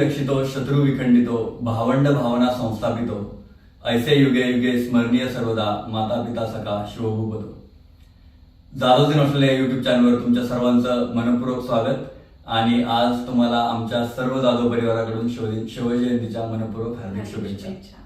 वंदितो शत्रू विखंडितो भावंड भावना संस्थापितो ऐसे युगे युगे स्मरणीय सर्वदा माता पिता सखा शिवभूपतो. जाधवजी ऑस्ट्रेलिया युट्यूब चॅनलवर तुमच्या सर्वांचं मनपूर्वक स्वागत. आणि आज तुम्हाला आमच्या सर्व जाधव परिवाराकडून शिव शिवजयंतीच्या मनपूर्वक हार्दिक शुभेच्छा.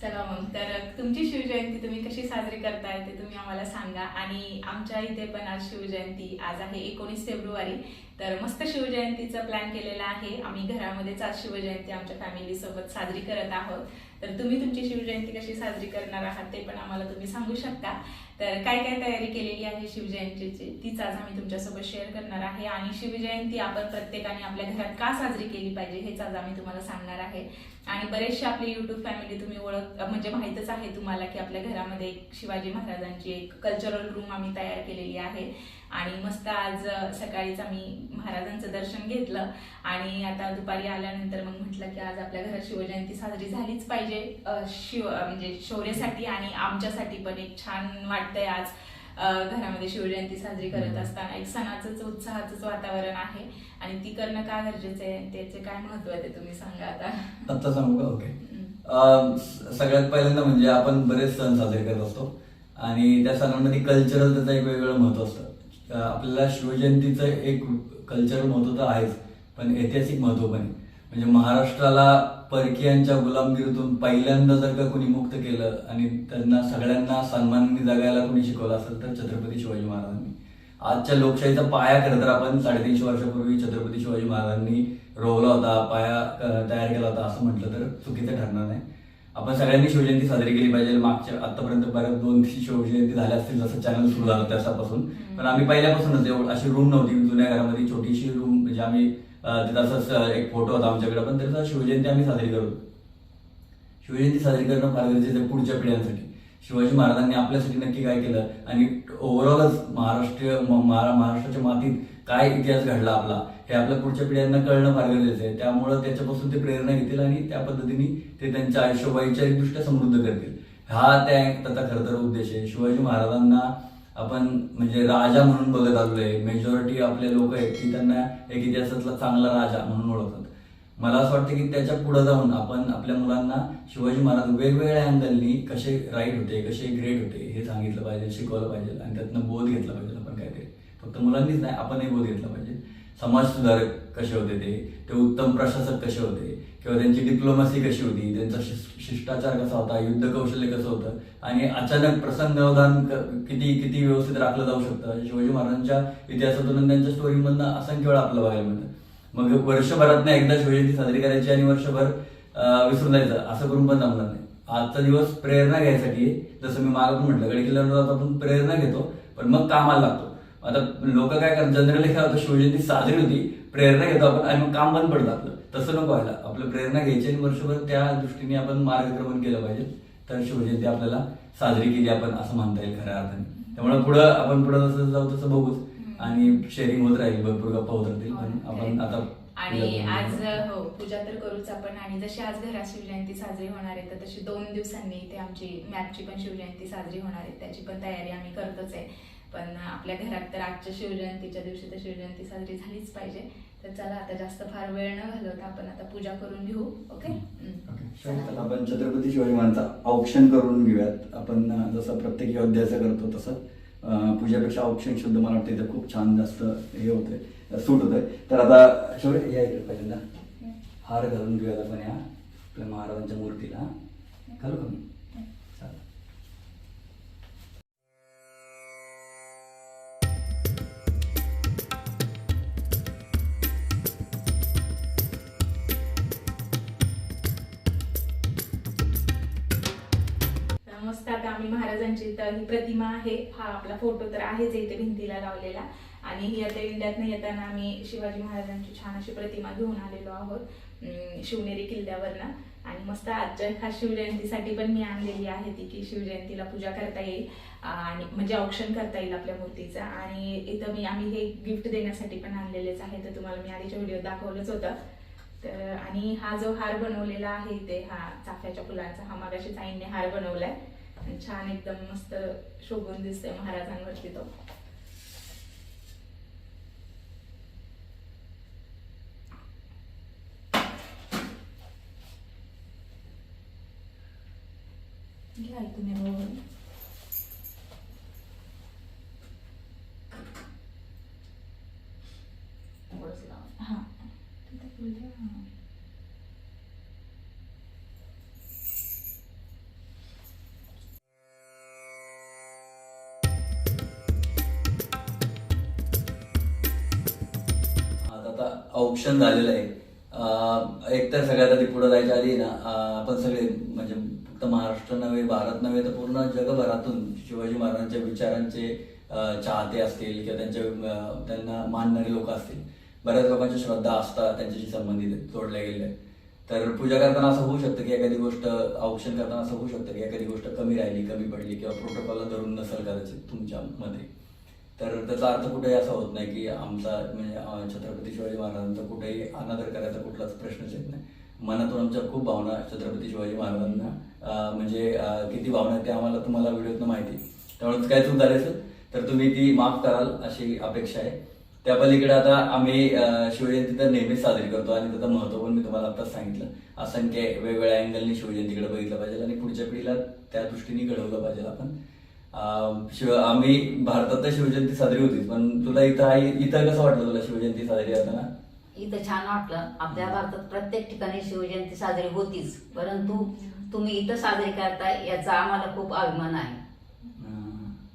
चला मग. तर तुमची शिवजयंती तुम्ही कशी साजरी करताय ते तुम्ही आम्हाला सांगा. आणि आमच्या इथे पण आज शिवजयंती. आज आहे एकोणीस फेब्रुवारी. तर मस्त शिवजयंतीचा प्लॅन केलेला आहे. आम्ही घरामध्येच आज शिवजयंती आमच्या फॅमिली सोबत साजरी करत आहोत. तर तुम्ही तुमची शिवजयंती कशी साजरी करणार आहात ते पण आम्हाला तुम्ही सांगू शकता. तर काय काय तयारी केलेली आहे शिवजयंतीची तीच आज आम्ही तुमच्यासोबत शेअर करणार आहे. आणि शिवजयंती आपण प्रत्येकाने आपल्या घरात का साजरी केली पाहिजे हेच आज आम्ही तुम्हाला सांगणार आहे. आणि बरेचसे आपली युट्यूब फॅमिली तुम्ही ओळख म्हणजे माहितच आहे तुम्हाला की आपल्या घरामध्ये एक शिवाजी महाराजांची एक कल्चरल रूम आम्ही तयार केलेली आहे. आणि मस्त आज सकाळीच आम्ही महाराजांचं दर्शन घेतलं. आणि आता दुपारी आल्यानंतर मग म्हटलं की आज आपल्या घरात शिवजयंती साजरी झालीच पाहिजे. शिव म्हणजे शौर्यासाठी आणि आमच्यासाठी पण एक छान वाटतंय आज. घरामध्ये शिवजयंती साजरी करत असताना एक सणाचंच उत्साहाचंच वातावरण आहे. आणि ती करणं का गरजेचं आहे? त्याचे काय महत्त्व आहे ते तुम्ही सांगा आता. आत्ता सांगू का? ओके सगळ्यात पहिल्यांदा म्हणजे आपण बरेच सण साजरे करत असतो. आणि त्या सणांमध्ये कल्चरल त्याचं एक वेगळं महत्त्व असतं. आपल्याला शिवजयंतीचं एक कल्चरल महत्त्व तर आहेच पण ऐतिहासिक महत्त्व पण आहे. म्हणजे महाराष्ट्राला परकीयांच्या गुलामगिरीतून पहिल्यांदा जर का कोणी मुक्त केलं आणि त्यांना सगळ्यांना सन्मानाने जगायला कोणी शिकवलं असेल तर छत्रपती शिवाजी महाराजांनी. आजच्या लोकशाहीचा पाया खरं तर आपण साडेतीनशे वर्षापूर्वी छत्रपती शिवाजी महाराजांनी रोवला होता पाया तयार केला होता असं म्हटलं तर चुकीचं ठरणार नाही. आपण सगळ्यांनी शिवजयंती साजरी केली पाहिजे. मागच्या आतापर्यंत बऱ्याच दोन शिवजयंती झाल्या असतील जसं चॅनल सुरू झालं त्याच्यापासून. पण आम्ही पहिल्यापासूनच एवढं अशी रूम नव्हती. जुन्या घरामध्ये छोटीशी रूम म्हणजे आम्ही तिथं असंच एक फोटो होता आमच्याकडे पण त्याचा शिवजयंती आम्ही साजरी करतो शिवजयंती साजरी करणं फार गरजेचं आहे पुढच्या पिढ्यांसाठी. शिवाजी महाराजांनी आपल्यासाठी नक्की काय केलं? आणि ओव्हरऑलच महाराष्ट्रीय महाराष्ट्राच्या मातीत काय इतिहास घडला आपला हे आपल्या पुढच्या पिढ्यांना कळणं फार गरजेचं आहे. त्यामुळं त्याच्यापासून ते प्रेरणा घेतील आणि त्या पद्धतीने ते त्यांच्या आयुष्य वैचारिकदृष्ट्या समृद्ध करतील. हा त्या त्याचा खरं तर उद्देश आहे. शिवाजी महाराजांना आपण म्हणजे राजा म्हणून बघत आलोय. मेजॉरिटी आपले लोक आहेत की त्यांना एक इतिहासातला चांगला राजा म्हणून ओळखतात. मला असं वाटतं की त्याच्या पुढे जाऊन आपण आपल्या मुलांना शिवाजी महाराज वेगवेगळ्या अँगलनी कसे राईट होते कसे ग्रेट होते हे सांगितलं पाहिजे शिकवलं पाहिजे आणि त्यातनं बोध घेतला पाहिजे आपण काहीतरी. फक्त मुलांनीच नाही आपणही बोध घेतला पाहिजे. समाज सुधारक कसे होते ते ते उत्तम प्रशासक कसे होते किंवा त्यांची डिप्लोमसी कशी होती त्यांचा शिष्टाचार कसा होता युद्ध कौशल्य कसं होतं आणि अचानक प्रसंगावधान किती किती व्यवस्थित राखलं जाऊ शकतं. शिवाजी महाराजांच्या इतिहासातून त्यांच्या स्टोरीमधनं असंख्य वेळा आपलं बघायला मिळतं. मग वर्षभरात एकदा शिवजयंती साजरी करायची आणि वर्षभर विसरून जायचं असं करून पण जमणार नाही. आजचा दिवस प्रेरणा घ्यायसाठी जसं मी मागं पण म्हटलं गडी किल्ल्यावर आपण प्रेरणा घेतो पण मग कामाला लागतो. आता लोक काय करतात जनरली काय होतं शिवजयंती साजरी होती प्रेरणा घेतो आपण आणि मग काम बंद पडतं आपलं. तसं नको व्हायला. आपलं प्रेरणा घ्यायची आणि वर्षभर त्या दृष्टीने आपण मार्गक्रमण केलं पाहिजे. तर शिवजयंती आपल्याला साजरी केली आपण असं म्हणता येईल खऱ्या अर्थाने. त्यामुळे पुढं आपण पुढं जसं जाऊ तसं बघूच. आणि शेअरिंग होत राहील. भरपूर गप्पा होत राहतील. पण आपण आता आणि आज. हो पूजा तर करूच आपण. आणि जशी आज घरात शिवजयंती साजरी होणार आहे तर तशी दोन दिवसांनी इथे आमची मॅपची पण शिवजयंती साजरी होणार आहे. त्याची पण तयारी आम्ही करतोच आहे. पण आपल्या घरात तर आजच्या शिवजयंतीच्या दिवशी तर शिवजयंती साजरी झालीच पाहिजे. तर चला आता जास्त फार वेळ न घालवता आपण आता पूजा करून घेऊ ओके? आपण छत्रपती शिवाजी महाराजांचा औक्षण करून घेऊयात. आपण जसं प्रत्येक योद्ध्याचं करतो तसं पूजेपेक्षा औक्षण शब्द मला वाटतं इथं खूप छान जास्त हे होतंय सूट होतंय. तर आता शौर्य या इकडे पहिल्यांदा. हार घालून घेऊयात आपण या आपल्या महाराजांच्या मूर्तीला. घालू का महाराजांची तर ही प्रतिमा आहे. हा आपला फोटो तर आहेच इथे भिंतीला लावलेला. आणि ही आता इंडियातनं येताना आम्ही शिवाजी महाराजांची छान अशी प्रतिमा घेऊन आलेलो आहोत शिवनेरी किल्ल्यावरनं. आणि मस्त आजच्या खास शिवजयंतीसाठी पण मी आणलेली आहे ती की शिवजयंतीला पूजा करता येईल. आणि म्हणजे औक्षण करता येईल आपल्या मूर्तीचं. आणि इथं मी आम्ही हे गिफ्ट देण्यासाठी पण आणलेलेच आहे. तर तुम्हाला मी आधीच्या व्हिडिओ दाखवलंच होतं. तर आणि हा जो हार बनवलेला आहे इथे हा चाफ्याच्या फुलांचा हा मागाशीच आईने हार बनवलाय. छान एकदम मस्त शोभून दिसते महाराजांवरती तो. घ्या तुम्ही ऑप्शन झालेलं आहे. एकतर एक तर सगळ्यात आधी पुढे जायच्या आधी ना आपण सगळे म्हणजे फक्त महाराष्ट्र नव्हे भारत नव्हे तर पूर्ण जगभरातून शिवाजी महाराजांच्या विचारांचे चाहते असतील किंवा त्यांचे त्यांना मानणारे लोक असतील. बऱ्याच लोकांच्या श्रद्धा असतात त्यांच्याशी संबंधित जोडल्या गेलेल्या तर पूजा करताना असं होऊ शकतं की एखादी गोष्ट औक्षण करताना असं होऊ शकतं की एखादी गोष्ट कमी राहिली कमी पडली किंवा प्रोटोकॉल धरून नसेल कदाचित तुमच्यामध्ये. तर त्याचा अर्थ कुठेही असा होत नाही की आमचा म्हणजे छत्रपती शिवाजी महाराजांचा कुठेही अनादर करायचा कुठलाच प्रश्नच येत नाही. मनातून आमच्या खूप भावना छत्रपती शिवाजी महाराजांना. म्हणजे किती भावना आहेत ते आम्हाला तुम्हाला व्हिडिओतनं माहिती त्यामुळे काय चूक झाली असेल तर तुम्ही ती माफ कराल अशी अपेक्षा आहे. त्या पलीकडे आता आम्ही शिवजयंती तर नेहमीच साजरी करतो आणि त्याचं महत्त्व पण मी तुम्हाला आताच सांगितलं. असंख्य वेगवेगळ्या अँगलनी शिवजयंतीकडे बघितलं पाहिजे आणि पुढच्या पिढीला त्या दृष्टीने घडवलं पाहिजे आपण. शिव आम्ही भारतात तर शिवजयंती साजरी होतीच पण तुला इथं आई इथं कसं वाटलं तुला शिवजयंती साजरी करताना? इथं छान वाटलं. आपल्या भारतात प्रत्येक ठिकाणी शिवजयंती साजरी होतीच परंतु तुम्ही इथं साजरी करताय याचा आम्हाला खूप अभिमान आहे.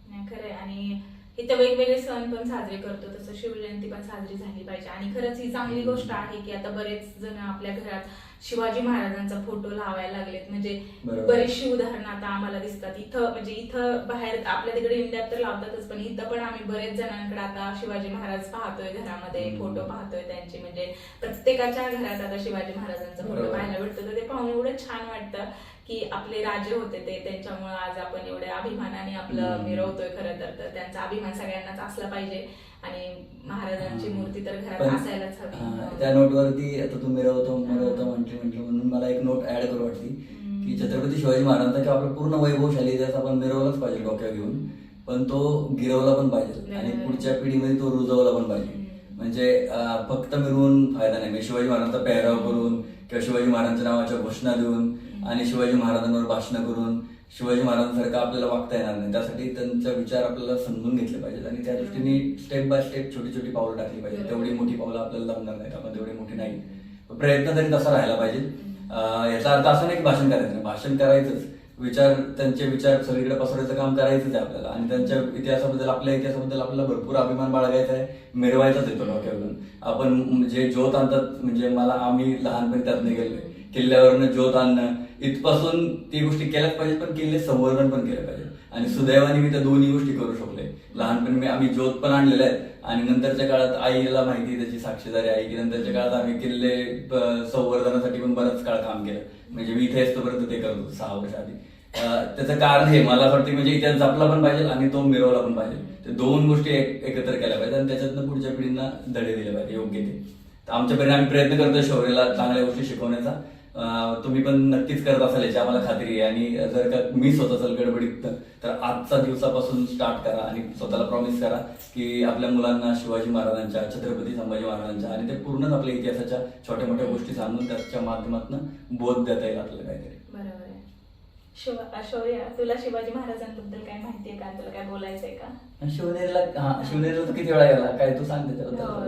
नाही खरंय. आणि इथं वेगवेगळे सण पण साजरे करतो तसं शिवजयंती पण साजरी झाली पाहिजे. आणि खरंच ही चांगली गोष्ट आहे की आता बरेच जण आपल्या घरात शिवाजी महाराजांचा फोटो लावायला लागलेत म्हणजे. बरीचशी उदाहरणं आता आम्हाला दिसतात इथं म्हणजे इथं बाहेर आपल्या तिकडे इंडियात तर लावतातच पण इथं पण आम्ही बरेच जणांकडे आता शिवाजी महाराज पाहतोय घरामध्ये. फोटो पाहतोय त्यांचे म्हणजे प्रत्येकाच्या घरात आता शिवाजी महाराजांचा फोटो. पाहायला भेटतो तर ते पाहून एवढं छान वाटतं की आपले राजे होते ते त्यांच्यामुळे आज आपण एवढ्या अभिमानाने आपलं. मिरवतोय खरं तर त्यांचा अभिमान सगळ्यांनाच असला पाहिजे आणि महाराजांची. मूर्ती तर घरात असायलाच हवी त्या नोटवरती आता तू मिरवतो मिरवतो म्हटली म्हटलं म्हणून मला एक नोट ऍड करू वाटली. की छत्रपती शिवाजी महाराजांचा आपला पूर्ण वैभवशाली इतिहास आपण मिरवलाच पाहिजे डोक्यावर घेऊन पण तो गिरवला पण पाहिजे आणि. पुढच्या पिढीमध्ये तो रुजवला पण पाहिजे. म्हणजे फक्त मिरवून फायदा नाही म्हणजे शिवाजी महाराजांचा पेहराव करून किंवा शिवाजी महाराजांच्या नावाच्या घोषणा देऊन आणि शिवाजी महाराजांवर भाषणं करून शिवाजी महाराजांसारखं आपल्याला वागता येणार नाही. त्यासाठी त्यांचा विचार आपल्याला समजून घेतले पाहिजेत आणि त्या दृष्टीने स्टेप बाय स्टेप छोटी छोटी पावलं टाकली पाहिजे. तेवढी मोठी पावलं आपल्याला जमणार नाहीत. आपण तेवढी मोठी नाही. प्रयत्न तरी तसा राहायला पाहिजे. याचा अर्थ असा नाही की भाषण करायचं नाही. भाषण करायचंच. विचार त्यांचे विचार सगळीकडे पसरवायचं काम करायचंच आहे आपल्याला. आणि त्यांच्या इतिहासाबद्दल आपल्या इतिहासाबद्दल आपल्याला भरपूर अभिमान बाळगायचा आहे. मिरवायचाच येतो डोक्यावरून. आपण जे ज्योत आणतात म्हणजे मला आम्ही लहानपणी त्यातनं गेलोय. किल्ल्यावरनं ज्योत आणणं इथपासून ती गोष्टी केल्याच पाहिजेत पण किल्ले संवर्धन पण केलं पाहिजे. आणि सुदैवाने मी त्या दोन्ही गोष्टी करू शकले लहानपणी मी आम्ही ज्योत पण आणलेले आहेत आणि नंतरच्या काळात आईला माहिती त्याची साक्षीदारी आहे की नंतरच्या काळात आम्ही किल्ले संवर्धनासाठी पण बराच काळ काम केलं. म्हणजे मी इथे असतोपर्यंत ते करत होतो सहा वर्ष आधी. त्याचं कारण हे मला असं वाटतं की म्हणजे इतिहास जपला पण पाहिजे आणि तो मिरवला पण पाहिजे. ते दोन गोष्टी एकत्र केल्या पाहिजे आणि त्याच्यातनं पुढच्या पिढींना धडे दिले पाहिजे योग्य ते. आमच्या आमच्याकडे आम्ही प्रयत्न करतो शौर्याला चांगल्या गोष्टी शिकवण्याचा. तुम्ही पण नक्कीच करत असाल याची आम्हाला खात्री आहे. आणि जर का मिस होत असेल गडबडीत तर आजच्या दिवसापासून स्टार्ट करा आणि स्वतःला प्रॉमिस करा की आपल्या मुलांना शिवाजी महाराजांच्या छत्रपती संभाजी महाराजांच्या आणि ते पूर्णच आपल्या इतिहासाच्या छोट्या मोठ्या गोष्टी सांगून त्याच्या माध्यमातून बोध देता येईल आपल्याला काहीतरी. बरोबर आहे. शिव शौर्य तुला शिवाजी महाराजांबद्दल काय माहितीये का? तुला काय बोलायचंय का? शिवनेरीला हा शिवनेरीला तू किती वेळा गेला? काय तू सांग त्याच्याबद्दल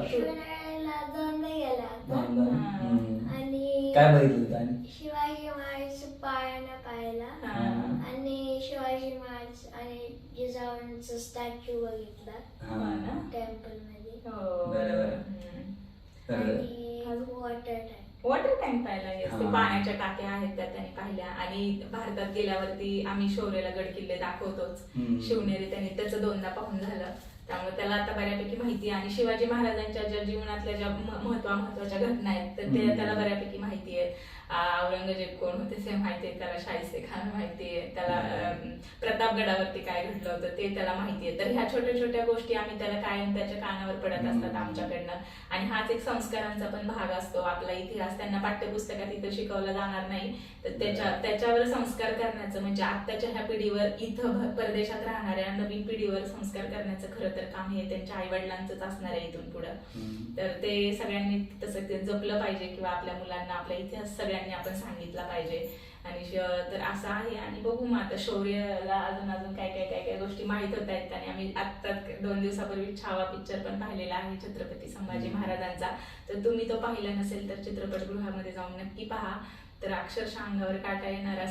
काय बघितलं आणि शिवाजी महाराज पाळणा पाहिला हा. आणि शिवाजी महाराज आणि जिजाऊंचा स्टॅच्यू बघितला हो ना? टेम्पलमध्ये हो बरोबर. हम्म. तर आणि वॉटर टँक वॉटर टँक पाहिला yes. ते हा. पाण्याच्या टाक्या आहेत त्या त्यांनी पाहिल्या आणि भारतात गेल्यावरती आम्ही शौर्याला गड किल्ले दाखवतोच हम्म. शिवनेरी त्यांनी त्याचं दोनदा पाहून झालं त्यामुळे त्याला आता बऱ्यापैकी माहिती आहे आणि शिवाजी महाराजांच्या ज्या जीवनातल्या ज्या महत्वा महत्त्वाच्या घटना आहेत तर ते. त्याला बऱ्यापैकी माहिती आहे औरंगजेब कोण होते ते माहिती आहे त्याला शाहिस्ते खान माहिती आहे त्याला प्रतापगडावरती काय घडलं होतं ते त्याला माहिती आहे. तर ह्या छोट्या छोट्या गोष्टी आम्ही त्याला कायम त्याच्या कानावर पडत असतात. आमच्याकडनं. आणि हाच एक संस्कारांचा पण भाग असतो. आपला इतिहास त्यांना पाठ्यपुस्तकात इथं शिकवला जाणार नाही. तर त्याच्या त्याच्यावर संस्कार करण्याचं म्हणजे आत्ताच्या ह्या पिढीवर इथं परदेशात राहणाऱ्या नवीन पिढीवर संस्कार करण्याचं खरं तर काम हे त्यांच्या आई वडिलांचंच असणार आहे इथून पुढं. तर ते सगळ्यांनी तसं जपलं पाहिजे किंवा आपल्या मुलांना आपला इतिहास सगळ्यांनी आपण सांगितला पाहिजे. आणि तर असं आहे. आणि बघू मग आता शौर्यला अजून अजून काय काय काय काय गोष्टी माहीत होत आहेत. आणि आम्ही आत्ता दोन दिवसापूर्वी छावा पिक्चर पण पाहिलेला आहे छत्रपती संभाजी महाराजांचा. तर तुम्ही तो पाहिला नसेल तर चित्रपटगृहामध्ये जाऊन नक्की पहा. तर अक्षरशः अंगावर काटा येणारा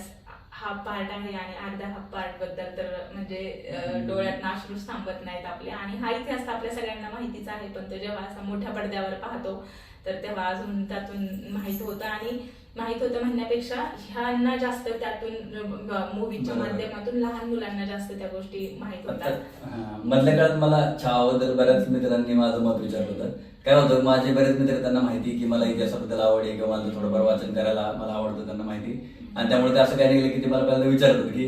हा पार्ट आहे. आणि अर्ध्या हा पार्टबद्दल तर म्हणजे डोळ्यात अश्रूच थांबत नाहीत आपले. आणि हा इतिहास तर आपल्या सगळ्यांना माहितीच आहे. पण तो जेव्हा असा मोठ्या पडद्यावर पाहतो तर तेव्हा अजून त्यातून माहीत होतं. आणि माहीत होतं म्हणण्यापेक्षा ह्यांना जास्त त्यातून मूवीच्या. माध्यमातून लहान मुलांना जास्त त्या गोष्टी माहीत होतात. मधल्या काळात मला छावाबद्दल बऱ्याच मित्रांनी माझं मत विचारलं होतं. काय होतं माझे बरेच मित्र त्यांना माहिती की मला इतिहासाबद्दल आवड आहे किंवा मला थोडंफार वाचन करायला मला आवडतं त्यांना माहिती. आणि त्यामुळे ते असं काय नाही केलं की ते मला पहिल्यांदा विचारत होते की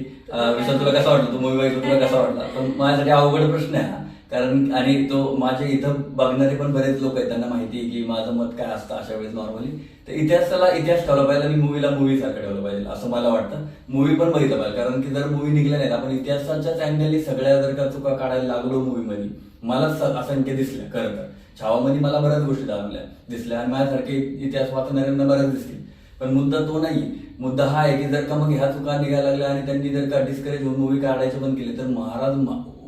विशाल तुला कसा वाटलं? तो मूवी बघितला तुला कसा वाटला? पण माझ्यासाठी अवघड प्रश्न आहे कारण आणि तो माझे इथं बघणारे पण बरेच लोक आहेत त्यांना माहिती आहे की माझं मत काय असतं अशा वेळेस नॉर्मली तर इतिहासाला इतिहास ठेवला पाहिजे आणि मूवीला मूवी सारखं ठेवलं पाहिजे असं मला वाटतं. मूवी पण बघितलं पाहिजे कारण की जर मूवी निघल्या नाहीत आपण इतिहासाच्याच अँगलनी सगळ्या जर का चुका काढायला लागलो मूवीमध्ये मला असंख्य दिसल्या खरं तर. छावामध्ये मला बऱ्याच गोष्टी दाखवल्या दिसल्या आणि माझ्यासारखे इतिहास वाचणाऱ्यांना बऱ्याच दिसतील. पण मुद्दा तो नाही मुद्दा हा आहे की जर का मग ह्या चुका निघायला लागल्या आणि त्यांनी जर का डिस्करेज होऊन मूवी काढायचे पण केले तर महाराज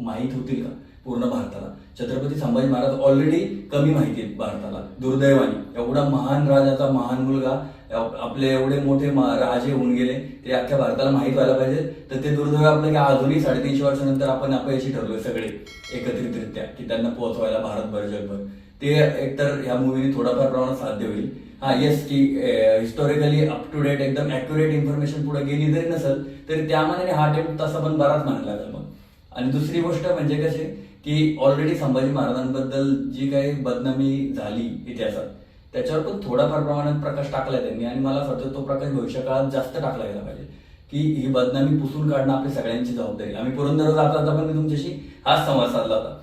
माहीत होतील का? पूर्ण भारताला. छत्रपती संभाजी महाराज ऑलरेडी कमी माहिती आहेत भारताला. दुर्दैवाने. एवढा महान राजाचा महान मुलगा आपले एवढे मोठे राजे होऊन गेले ते अख्ख्या भारताला माहीत व्हायला पाहिजे. तर ते दुर्दैव आपलं की अजूनही साडेतीनशे वर्षानंतर आपण अपयशी ठरलोय सगळे एकत्रितरित्या की त्यांना पोहोचवायला भारतभर जगभर. ते एकतर ह्या मूवीने थोडाफार प्रमाणात साध्य होईल. हा येस की हिस्टॉरिकली अप टू डेट एकदम अॅक्युरेट इन्फॉर्मेशन पुढे गेली जरी नसेल तरी त्या मानाने हा अटेम्प्ट तसा पण बराच मानला लागेल. मग आणि दुसरी गोष्ट म्हणजे कशी की ऑलरेडी संभाजी महाराजांबद्दल जी काही बदनामी झाली इतिहासात त्याच्यावर पण थोडाफार प्रमाणात प्रकाश टाकलाय त्यांनी. आणि मला असं वाटतं तो प्रकाश भविष्यकाळात जास्त टाकला गेला पाहिजे की ही बदनामी पुसून काढणं आपली सगळ्यांची जबाबदारी आम्ही पुरंदर जाता जाता पण मी तुमच्याशी हाच संवाद साधला होता.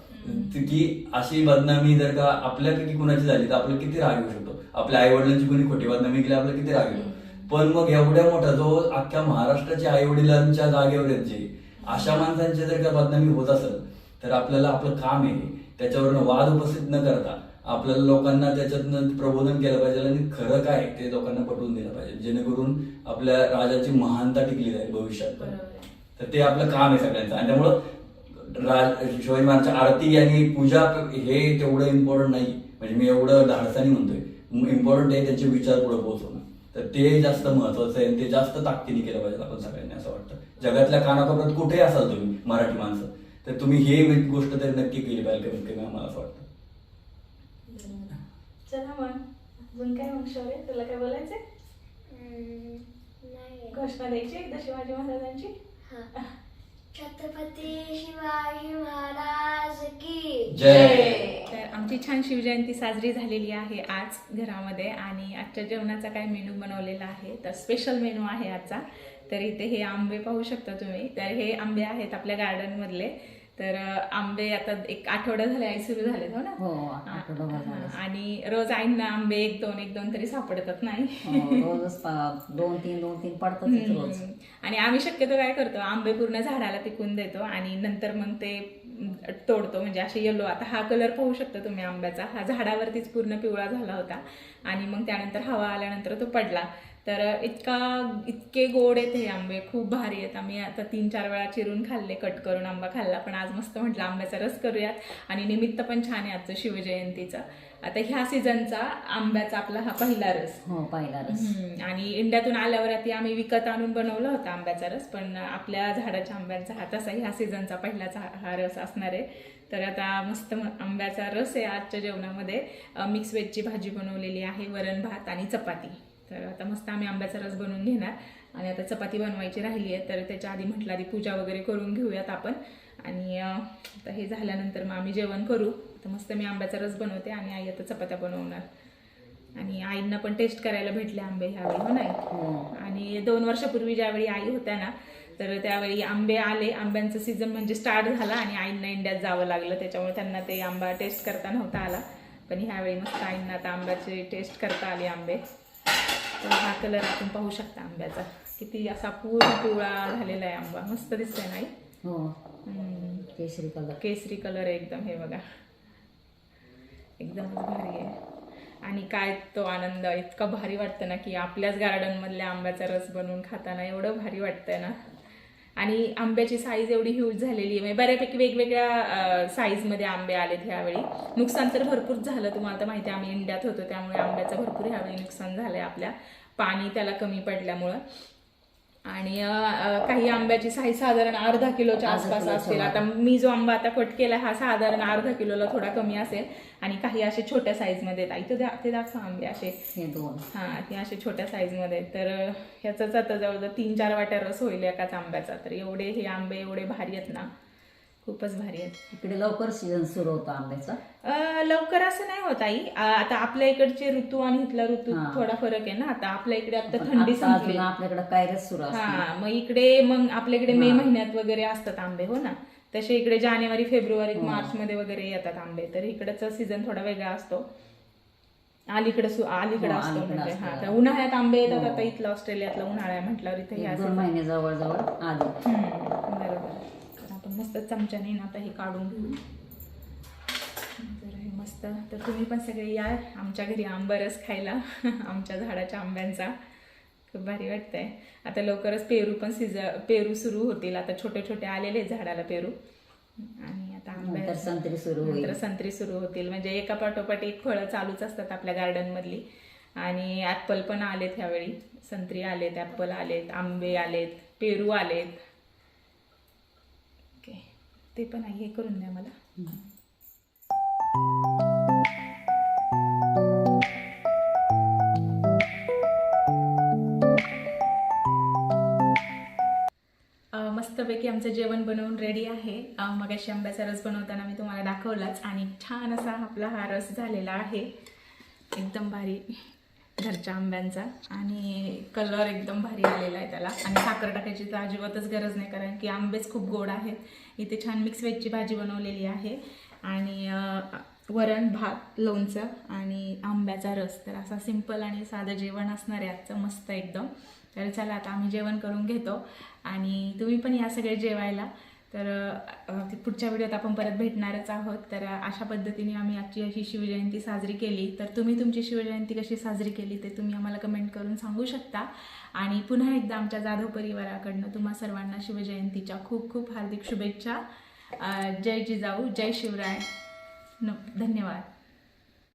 की अशी बदनामी जर का आपल्यापैकी कुणाची झाली तर आपल्याला किती राग येऊ शकतो? आपल्या आई वडिलांची कोणी खोटी बदनामी केली आपल्याला किती राग येतो? पण मग एवढ्या मोठा जो अख्ख्या महाराष्ट्राच्या आई वडिलांच्या जागेवर जे अशा माणसांची जर का बदनामी होत असेल तर आपल्याला आपलं काम आहे त्याच्यावरनं वाद उपस्थित न करता आपल्याला लोकांना त्याच्यातनं प्रबोधन केलं पाहिजे आणि खरं काय ते लोकांना पटवून दिलं पाहिजे. जेणेकरून आपल्या राजाची महानता टिकली जाईल भविष्यात. तर ते आपलं काम आहे सगळ्यांचं. आणि त्यामुळं राज शिवाजी महाराजच्या आरती आणि पूजा हे तेवढं इम्पॉर्टंट नाही. म्हणजे मी एवढं धाडसाने म्हणतोय. इम्पॉर्टंट आहे त्यांचे विचार पुढे पोहोचवणं. तर ते जास्त महत्वाचं आहे आणि ते जास्त ताकदीने केलं पाहिजे आपण सगळ्यांनी असं वाटतं. जगातल्या कानाकोपऱ्यात कुठेही असाल तुम्ही मराठी माणसं तर तुम्ही हे गोष्ट तरी नक्की केली पाहिजे कमीत कमी आम्हाला असं वाटतं. चला मग. अजून काय मग शौर्य तुला काय बोलायचंय? हम्म, नाही. घोषणा द्यायची एकदा शिवाजी महाराजांची? हा. छत्रपती शिवाजी महाराज की. जय. तर आमची छान शिवजयंती साजरी झालेली आहे आज घरामध्ये आणि आजच्या जेवणाचा काय मेनू बनवलेला आहे तर स्पेशल मेनू आहे आजचा. तर इथे हे आंबे पाहू शकता तुम्ही. तर हे आंबे आहेत आपल्या गार्डनमधले तर आंबे आता एक आठवडा झाले आई सुरू झाले हो ना? हो आणि रोज आईंना आंबे एक दोन एक दोन तरी सापडतात नाही? हो, दोन तीन दोन तीन पडतातच रोज. आणि आम्ही शक्यतो काय करतो आंबे पूर्ण झाडाला पिकून देतो आणि नंतर मग ते तोडतो म्हणजे असे येलो आता हा कलर पाहू शकता तुम्ही आंब्याचा. हा झाडावरतीच पूर्ण पिवळा झाला होता. आणि मग त्यानंतर हवा आल्यानंतर तो पडला. तर इतका इतके गोड आहेत हे आंबे. खूप भारी आहेत. आम्ही आता तीन चार वेळा चिरून खाल्ले कट करून आंबा खाल्ला. पण आज मस्त म्हटलं आंब्याचा रस करूयात. आणि निमित्त पण छान आहे आजचं शिवजयंतीचं. आता ह्या सीझनचा आंब्याचा आपला हा पहिला रस. हो पाहिला रस. हम्म, आणि इंडियातून आल्यावर ती आम्ही विकत आणून बनवला होता आंब्याचा रस पण आपल्या झाडाच्या आंब्यांचा हा तसा ह्या सीझनचा पहिलाच हा हा रस असणार आहे. तर आता मस्त म- आंब्याचा रस आहे आजच्या जेवणामध्ये. मिक्स व्हेजची भाजी बनवलेली आहे वरण भात आणि चपाती. तर आता मस्त आम्ही आंब्याचा रस बनवून घेणार. आणि आता चपाती बनवायची राहिली आहे तर त्याच्या आधी म्हटलं आधी पूजा वगैरे करून घेऊयात आपण. आणि आता हे झाल्यानंतर मग आम्ही जेवण करू. तर मस्त मी आंब्याचा रस बनवते आणि आई आता चपात्या बनवणार. आणि आईंना पण टेस्ट करायला भेटले आंबे ह्यावेळी हो नाही? हो. आणि दोन वर्षापूर्वी ज्यावेळी आई होत्या ना तर त्यावेळी आंबे आले. आंब्यांचं सीझन म्हणजे स्टार्ट झाला आणि आईंना इंडियात जावं लागलं. त्याच्यामुळे त्यांना ते आंबा टेस्ट करता नव्हता आला. पण ह्यावेळी मस्त आईंना आता आंब्याची टेस्ट करता आली आंबे. तर हा कलर आपण पाहू शकता आंब्याचा. किती असा पूर्ण पिवळा झालेला आहे आंबा. मस्त दिसतोय नाही हो. केशरी कलर केसरी कलर आहे एकदम हे बघा. एकदमच भारी आहे. आणि काय तो आनंद इतका भारी वाटतं ना की आपल्याच गार्डनमधल्या आंब्याचा रस बनवून खाताना एवढं भारी वाटतंय ना. आणि आंब्याची साईज एवढी ह्यूज झालेली आहे. म्हणजे बऱ्यापैकी वेगवेगळ्या साईजमध्ये आंबे आलेत ह्यावेळी. नुकसान तर भरपूर झालं तुम्हाला तर माहिती आहे आम्ही इंडियात होतो त्यामुळे आंब्याचं भरपूर ह्यावेळी नुकसान झालंय आपल्या. पाणी त्याला कमी पडल्यामुळं. आणि काही आंब्याची साईज साधारण अर्धा किलोच्या आसपास असतील. आता मी जो आंबा आता कट केला हा साधारण अर्धा किलोला थोडा कमी असेल आणि काही असे छोट्या साईजमध्ये आहेत. इथं द्या- ते दाखवा आंबे असे हे दोन हा ते असे छोट्या साईजमध्ये. तर ह्याचाच आता जवळजवळ तीन चार वाट्या रस होईल एकाच आंब्याचा तर एवढे हे आंबे एवढे भारी आहेत ना खूपच भारी आहेत. इकडे लवकर सीझन सुरू होतो आंब्याचा. अ, लवकर असं नाही होत आई. आता आपल्या इकडचे ऋतू आणि इथला ऋतू हा. थोडा फरक आहे ना. आता आपल्या इकडे आता पण थंडी आता संपली. अजून आपल्याकडे कायरच सुरू असते हा मग इकडे मग आपल्याकडे मे हा. महिन्यात वगैरे असतात आंबे हो ना. तसे इकडे जानेवारी फेब्रुवारीत हो. मार्च मध्ये वगैरे येतात आंबे. तर इकडचा सीझन थोडा वेगळा असतो. अलीकडे सु- अलीकडे हो, असतो अलीकडे म्हणजे. असतो. हा. तर उन्हाळ्यात आंबे येतात हो. आता इथलं ऑस्ट्रेलियातला उन्हाळा आहे म्हटल्यावर इथे हे एक असं दोन महिने जवळजवळ आधी. हम्म, मस्त चमच्याने आता हे काढून घेऊ. तर हे मस्त. तर तुम्ही पण सगळे या आमच्या घरी आंबरस खायला आमच्या झाडाच्या आंब्यांचा. खूप भारी वाटतंय. आता लवकरच पेरू पण सीझ पेरू सुरू होतील. आता छोटे छोटे आलेले आहेत झाडाला पेरू. आणि आता आंब्या संत्री सुरू होईल. संत्री सुरू होतील. म्हणजे एका पाठोपाठ एक फळं चालूच असतात आपल्या गार्डन मधली. आणि ऍपल पण आलेत ह्यावेळी. संत्री आलेत ऍपल आलेत आंबे आलेत पेरू आलेत. ते पण आहे हे करून द्या मला. मस्तपैकी आमचं जेवण बनवून रेडी आहे. मग मगाशी आंब्याचा रस बनवताना मी तुम्हाला दाखवलाच आणि छान असा आपला हा रस झालेला आहे. एकदम भारी. घरच्या आंब्यांचा. आणि कलर एकदम भारी आलेला आहे त्याला. आणि साखर टाकायची तर अजिबातच गरज नाही कारण की आंबेच खूप गोड आहेत. इथे छान मिक्स व्हेजची भाजी बनवलेली आहे. आणि वरण भात लोणचं आणि आंब्याचा रस. तर असा सिंपल आणि साधं जेवण असणार आहे आजचं. मस्त एकदम. तर चला आता आम्ही जेवण करून घेतो. आणि तुम्ही पण या सगळे जेवायला. तर ते पुढच्या व्हिडिओत आपण परत भेटणारच आहोत. तर अशा पद्धतीने आम्ही आजची अशी शिवजयंती साजरी केली. तर तुम्ही तुमची शिवजयंती कशी साजरी केली ते तुम्ही आम्हाला कमेंट करून सांगू शकता. आणि पुन्हा एकदा आमच्या जाधव परिवाराकडनं तुम्हा सर्वांना शिवजयंतीच्या खूप खूप हार्दिक शुभेच्छा. जय जिजाऊ जय शिवराय. न धन्यवाद.